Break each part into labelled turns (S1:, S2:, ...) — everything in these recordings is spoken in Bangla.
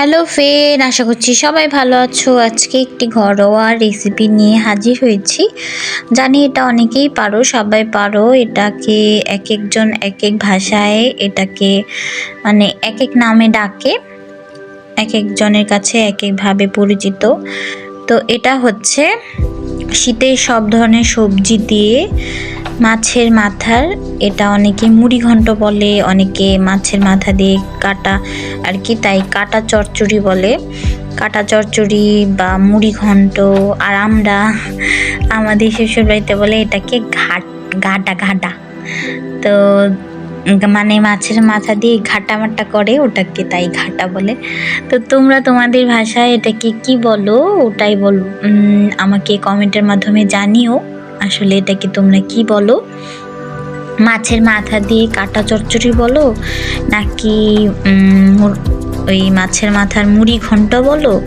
S1: হ্যালো ফ্রেন আশা করছি সবাই ভালো আছো। আজকে একটি ঘরোয়া রেসিপি নিয়ে হাজির হয়েছি। জানি এটা অনেকেই পারো, সবাই পারো। এটাকে এক একজন এক এক ভাষায় এটাকে মানে এক এক নামে ডাকে। এক একজনের কাছে এক একভাবে পরিচিত। তো এটা হচ্ছে শীতের সব ধরনের সবজি দিয়ে মাছের মাথার, এটা অনেকে মুড়ি ঘন্ট বলে, অনেকে মাছের মাথা দিয়ে কাটা আর কি, তাই কাটা চচ্চড়ি বলে। কাটা চচ্চড়ি বা মুড়ি ঘন্ট আর আমরা আমাদের শ্বশুর বাড়িতে বলে এটাকে ঘাট ঘাটা ঘাটা। তো মানে মাছের মাথা দিয়ে ঘাটা মাটা করে ওটাকে তাই ঘাটা বলে। তো তোমরা তোমাদের ভাষায় এটাকে কি বলো? ওটাই বল। আমাকে কমেন্টের মাধ্যমে জানিও আসলে এটাকে তোমরা কি বলো। মাছের মাথা দিয়ে কাটা চচ্চড়ি বলো? নাকি ওই মাছের মাথার মুড়ি ঘন্ট বলো?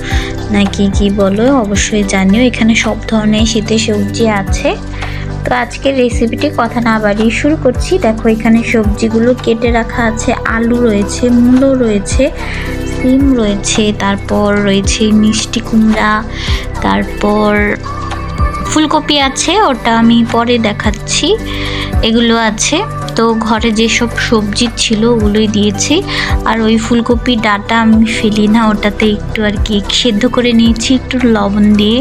S1: নাকি কি বলো? অবশ্যই জানিও। এখানে সব ধরনের শীতের সবজি আছে। তো আজকের রেসিপিটি কথা না বাড়িয়ে শুরু করছি। দেখো, এখানে সবজিগুলো কেটে রাখা আছে। আলু রয়েছে, মূলো রয়েছে, সিম রয়েছে, তারপর রয়েছে মিষ্টি কুমড়া, তারপর ফুলকপি আছে, ওটা আমি পরে দেখাচ্ছি। এগুলো আছে। তো ঘরে যেসব সবজি ছিল ওগুলোই দিয়েছি। আর ওই ফুলকপি ডাটা আমি ফেলি না, ওটাতে একটু আর কি সেদ্ধ করে নিয়েছি, একটু লবণ দিয়ে।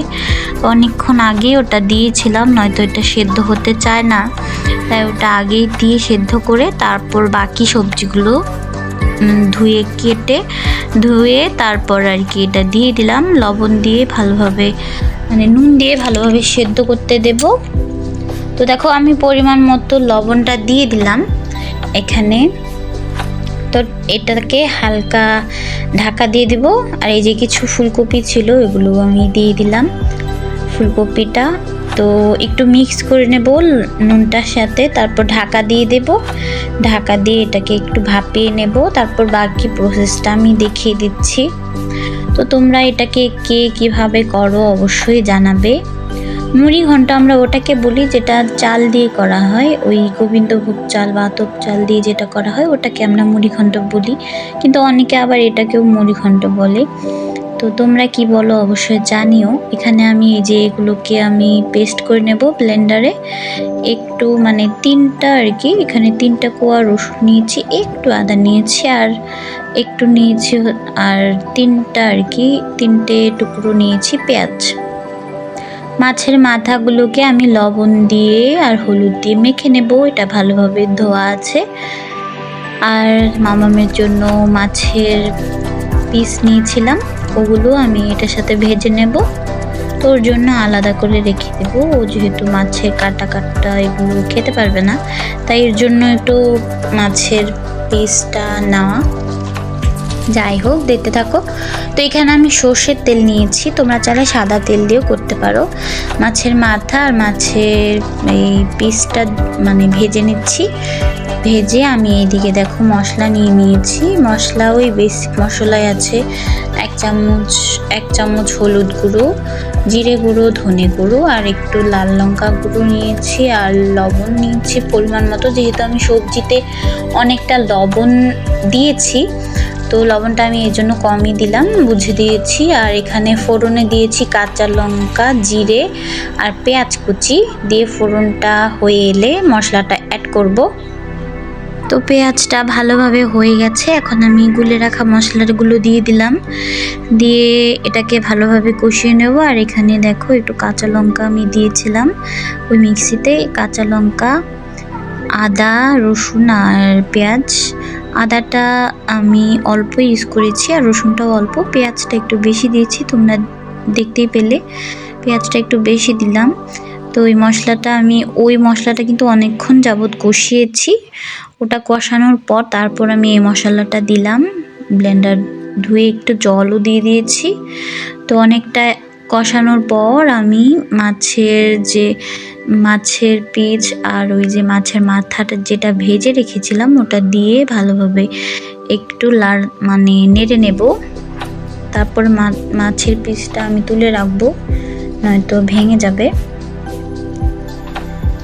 S1: অনেকক্ষণ আগে ওটা দিয়েছিলাম, নয়তো এটা সেদ্ধ হতে চায় না। তাই ওটা আগেই দিয়ে সেদ্ধ করে তারপর বাকি সবজিগুলো ধুয়ে কেটে, ধুয়ে তারপর আর কি এটা দিয়ে দিলাম। লবণ দিয়ে ভালোভাবে মানে নুন দিয়ে ভালোভাবে সেদ্ধ করতে দেব। তো দেখো, আমি পরিমাণ মতো লবণটা দিয়ে দিলাম এখানে। তো এটাকে হালকা ঢাকা দিয়ে দিব। আর এই যে কিছু ফুলকপি ছিল এগুলো আমি দিয়ে দিলাম ফুলকপিটা। তো একটু মিক্স করে নেব নুনটার সাথে, তারপর ঢাকা দিয়ে দেব। ঢাকা দিয়ে এটাকে একটু ভাপিয়ে নেব। তারপর বাকি প্রসেসটা আমি দেখিয়ে দিচ্ছি। তো তোমরা এটাকে কে কীভাবে করো অবশ্যই জানাবে। মুড়ি ঘন্ট আমরা ওটাকে বলি যেটা চাল দিয়ে করা হয়, ওই গোবিন্দভোগ চাল বা আতপ চাল দিয়ে যেটা করা হয়, ওটাকে আমরা মুড়ি ঘন্ট বলি। কিন্তু অনেকে আবার এটাকেও মুড়ি ঘন্ট বলে। তো তোমরা কি বলো অবশ্যই জানিও। এখানে আমি এই যে এগুলোকে আমি পেস্ট করে নেব ব্লেন্ডারে একটু মানে তিনটা আর কি, এখানে তিনটা কোয়া রসুন নিয়েছি, একটু আদা নিয়েছি আর একটু নিয়েছি আর তিনটা আর কি, তিনটে টুকরো নিয়েছি পেঁয়াজ। মাছের মাথাগুলোকে আমি লবণ দিয়ে আর হলুদ দিয়ে মেখে নেব। এটা ভালোভাবে ধোয়া আছে। আর মামামের জন্য মাছের পিস নিয়েছিলাম। ওগুলো আমি এটার সাথে ভেজে নেব। তো ওর জন্য আলাদা করে রেখে দেবো। ও যেহেতু মাছের কাটা কাটা এগুলো খেতে পারবে না, তাই এর জন্য একটু মাছের পিসটা নেওয়া। যাই হোক, দেখতে থাকো। তো এখানে আমি সর্ষের তেল নিয়েছি। তোমরা চাইলে সাদা তেল দিয়েও করতে পারো। মাছের মাথা আর মাছের এই পিসটা মানে ভেজে নিচ্ছি। ভেজে আমি এইদিকে দেখো মশলা নিয়ে নিয়েছি। মশলা ওই বেসিক মশলাই আছে এক চামচ এক চামচ হলুদ গুঁড়ো, জিরে গুঁড়ো, ধনে গুঁড়ো আর একটু লাল লঙ্কা গুঁড়ো নিয়েছি আর লবণ নিয়েছি পরিমাণ মতো। যেহেতু আমি সবজিতে অনেকটা লবণ দিয়েছি তো লবণটা আমি এই জন্য কমই দিলাম, বুঝে দিয়েছি। আর এখানে ফোড়নে দিয়েছি কাঁচা লঙ্কা, জিরে আর পেঁয়াজ কুচি। দিয়ে ফোড়নটা হয়ে এলে মশলাটা অ্যাড করব। তো পেঁয়াজটা ভালোভাবে হয়ে গেছে। এখন আমি গুলে রাখা মশলাগুলো দিয়ে দিলাম। দিয়ে এটাকে ভালোভাবে কষিয়ে নেব। আর এখানে দেখো একটু কাঁচা লঙ্কা আমি দিয়েছিলাম ওই মিক্সিতে। কাঁচা লঙ্কা, আদা, রসুন আর পেঁয়াজ আদাটা আমি অল্প ইউজ করেছি আর রসুনটাও অল্প। পেঁয়াজটা একটু বেশি দিয়েছি, তোমরা দেখতেই পেলে। পেঁয়াজটা একটু বেশি দিলাম। তো ওই মশলাটা আমি, ওই মশলাটা কিন্তু অনেকক্ষণ যাবৎ কষিয়েছি। ওটা কষানোর পর তারপর আমি এই মশলাটা দিলাম। ব্লেন্ডার ধুয়ে একটু জলও দিয়ে দিয়েছি। তো অনেকটা কষানোর পর আমি মাছের যে মাছের পিচ আর ওই যে মাছের মাথাটা যেটা ভেজে রেখেছিলাম, ওটা দিয়ে ভালোভাবে একটু লাড় মানে নেড়ে নেব। তারপর মাছের পিসটা আমি তুলে রাখব, নয়তো ভেঙে যাবে।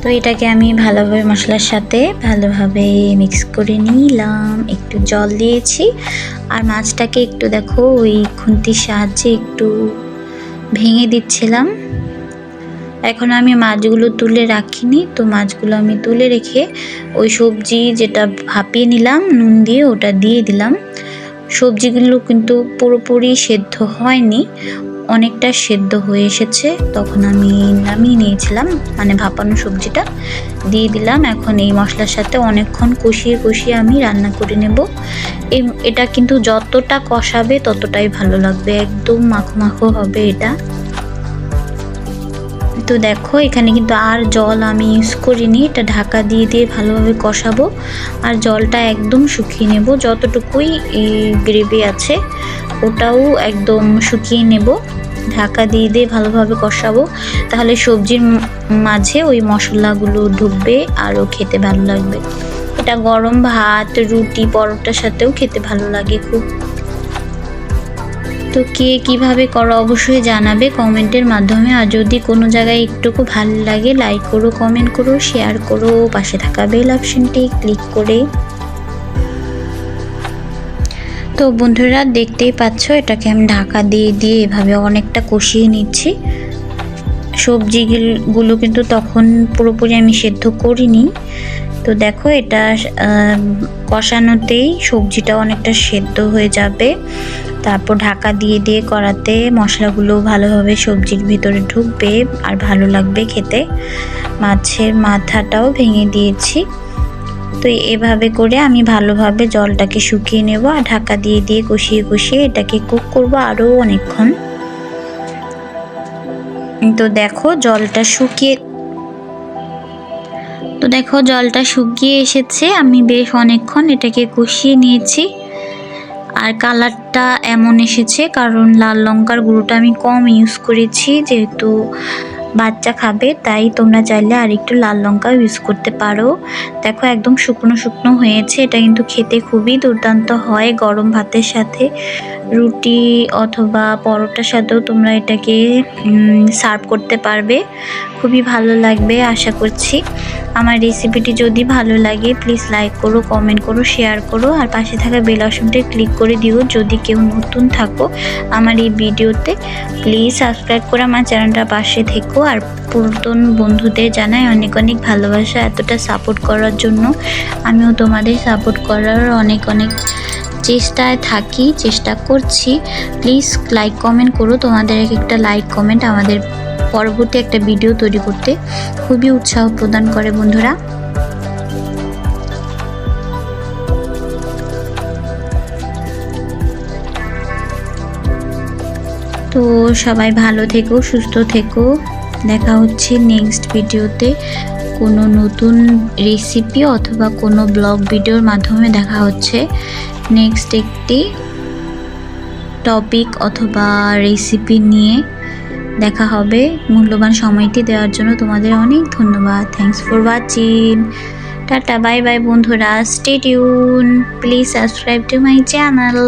S1: তো এটাকে আমি ভালোভাবে মশলার সাথে ভালোভাবে মিক্স করে নিলাম। একটু জল দিয়েছি। আর মাছটাকে একটু দেখো, ওই খুন্তির সাহায্যে একটু ভেঙে দিচ্ছিলাম। এখন আমি মাছগুলো তুলে রাখিনি, তো মাছগুলো আমি তুলে রেখে ওই সবজি যেটা ভাপিয়ে নিলাম, নুন দিয়ে ওটা দিয়ে দিলাম। সবজিগুলো কিন্তু পুরোপুরি সেদ্ধ হয়নি, অনেকটা সেদ্ধ হয়ে এসেছে। তখন আমি নামিয়ে নিয়েছিলাম মানে ভাপানো সবজিটা দিয়ে দিলাম। এখন এই মশলার সাথে অনেকক্ষণ কষিয়ে কষিয়ে আমি রান্না করে নেব। এটা কিন্তু যতটা কষাবে ততটাই ভালো লাগবে, একদম মাখো মাখো হবে এটা। তো দেখো, এখানে কিন্তু আর জল আমি ইউজ করিনি। এটা ঢাকা দিয়ে দিয়ে ভালোভাবে কষাবো। আর জলটা একদম শুকিয়ে নেব। যতটুকুই গ্রেভি আছে, ওটাও একদম শুকিয়ে নেব। ঢাকা দিয়ে দিয়ে ভালোভাবে কষাবো। তাহলে সবজির মাঝে ওই মশলাগুলো ঢুকবে আরও খেতে ভালো লাগবে। এটা গরম ভাত, রুটি, পরোটার সাথেও খেতে ভালো লাগে খুব। তো কে কীভাবে করো অবশ্যই জানাবে কমেন্টের মাধ্যমে। আর যদি কোনো জায়গায় একটুকু ভালো লাগে লাইক করো কমেন্ট করো শেয়ার করো, পাশে থাকা বেল অপশনটি ক্লিক করে। তো বন্ধুরা, দেখতেই পাচ্ছ, এটাকে আমি ঢাকা দিয়ে দিয়ে এভাবে অনেকটা কষিয়ে নিচ্ছি। সবজিগুলো কিন্তু তখন পুরোপুরি আমি সেদ্ধ করিনি। তো দেখো, এটা কষানোতেই সবজিটা অনেকটা সেদ্ধ হয়ে যাবে। তারপর ঢাকা দিয়ে দিয়ে করাতে মশলাগুলো ভালোভাবে সবজির ভিতরে ঢুকবে আর ভালো লাগবে খেতে। মাছের মাথাটাও ভেঙে দিয়েছি। তো এভাবে করে আমি ভালোভাবে জলটাকে শুকিয়ে নেব আর ঢাকা দিয়ে দিয়ে কষিয়ে কষিয়ে এটাকে কুক করব আরও অনেকক্ষণ। তো দেখো জলটা শুকিয়ে তো দেখো জলটা শুকিয়ে এসেছে। আমি বেশ অনেকক্ষণ এটাকে কষিয়ে নিয়েছি। আর কালারটা এমন এসেছে, কারণ লাল লঙ্কার গুঁড়োটা আমি কম ইউজ করেছি, যেহেতু বাচ্চা খাবে, তাই তোমরা চাইলে আর একটু লাল লঙ্কা ইউজ করতে পারো। দেখো একদম শুকনো শুকনো হয়েছে, এটা কিন্তু খেতে খুবই দুর্দান্ত হয় গরম ভাতের সাথে। রুটি অথবা পরোটার সাথেও তোমরা এটাকে সার্ভ করতে পারবে। খুবই ভালো লাগবে, আশা করছি। আমার রেসিপিটি যদি ভালো লাগে প্লিজ লাইক করো কমেন্ট করো শেয়ার করো, আর পাশে থাকা বেল অপশনটি ক্লিক করে দিও। যদি কেউ নতুন থাকো আমার এই ভিডিওতে প্লিজ সাবস্ক্রাইব করে আমার চ্যানেলটা পাশে থেকো। আর পুরাতন বন্ধুদের জানাই অনেক অনেক ভালোবাসা, এতটা সাপোর্ট করার জন্য। আমিও তোমাদের সাপোর্ট করার অনেক অনেক চেষ্টায় থাকি, চেষ্টা করছি। প্লিজ লাইক কমেন্ট করো। তোমাদের এক একটা লাইক কমেন্ট আমাদের পরবর্তী একটা ভিডিও তৈরি করতে খুবই উৎসাহ প্রদান করে বন্ধুরা। তো সবাই ভালো থেকো, সুস্থ থেকো। দেখা হচ্ছে নেক্সট ভিডিওতে। কোনো নতুন রেসিপি অথবা কোনো ব্লগ ভিডিওর মাধ্যমে দেখা হচ্ছে। নেক্সট একটি টপিক অথবা রেসিপি নিয়ে। দেখা হবে মূল্যবান সময়টি দেওয়ার জন্য তোমাদের অনেক ধন্যবাদ। Thanks for watching tata bye bye বন্ধুরা। Stay tune please subscribe to my channel